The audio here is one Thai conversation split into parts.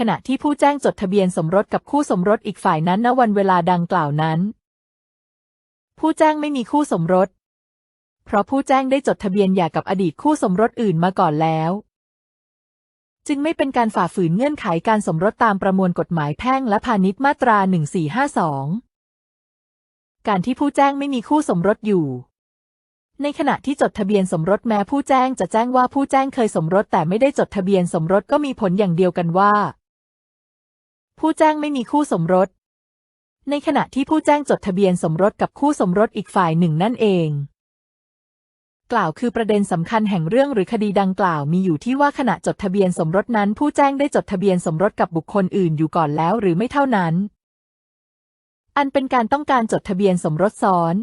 ขณะที่ผู้แจ้งจดทะเบียนสมรสกับคู่สมรสอีกฝ่ายนั้นณวันเวลาดังกล่าวนั้น ผู้แจ้งไม่มีคู่สมรส เพราะผู้แจ้งได้จดทะเบียนหย่ากับอดีตคู่สมรสอื่นมาก่อนแล้ว จึงไม่เป็นการฝ่าฝืนเงื่อนไขการสมรสตามประมวลกฎหมายแพ่งและพาณิชย์มาตรา 1452 การที่ผู้แจ้งไม่มีคู่สมรสอยู่ในขณะที่จดทะเบียนสมรสแม้ผู้แจ้งจะแจ้งว่าผู้แจ้งเคยสมรสแต่ไม่ได้จดทะเบียนสมรสก็มีผลอย่างเดียวกันว่า ผู้แจ้งไม่มีคู่สมรส ในขณะที่ผู้แจ้งจดทะเบียนสมรสกับคู่สมรสอีกฝ่ายหนึ่งนั่นเอง กล่าวคือประเด็นสำคัญแห่งเรื่องหรือคดีดังกล่าวมีอยู่ที่ว่าขณะจดทะเบียนสมรสนั้น ผู้แจ้งได้จดทะเบียนสมรสกับบุคคลอื่นอยู่ก่อนแล้วหรือไม่เท่านั้น อันเป็นการต้องการจดทะเบียนสมรสซ้อน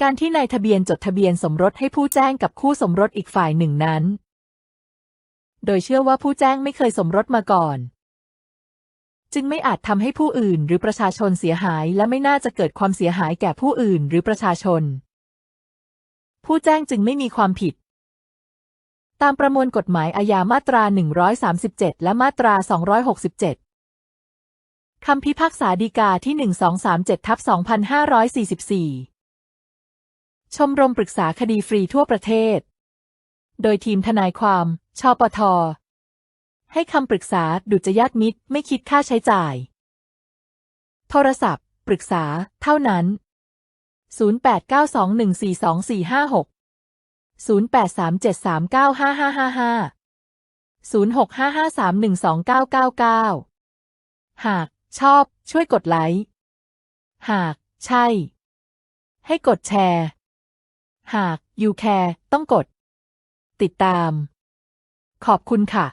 การที่นายทะเบียนจดทะเบียนสมรสให้ผู้แจ้งกับคู่สมรสอีกฝ่ายหนึ่งนั้น โดยเชื่อว่าผู้แจ้งไม่เคยสมรสมาก่อน จึงไม่อาจทำให้ผู้อื่นหรือประชาชนเสียหาย และไม่น่าจะเกิดความเสียหายแก่ผู้อื่นหรือประชาชน ผู้แจ้งจึงไม่มีความผิด ตามประมวลกฎหมายอาญามาตรา 137 และมาตรา 267 คำพิพากษาฎีกาที่ 1237ทับ2544 ชมรมปรึกษาคดีฟรีทั่วประเทศ โดยทีมทนายความ ชปท ให้คำปรึกษาดุจยาตมิตรไม่คิดค่าใช้จ่าย โทรศัพท์ ปรึกษา เท่านั้น 0892142456 0837395555 0655312999 หากชอบ ช่วยกดไลค์ หาก ใช่ ให้กดแชร์ หาก you care ต้องกด ติดตาม ขอบคุณค่ะ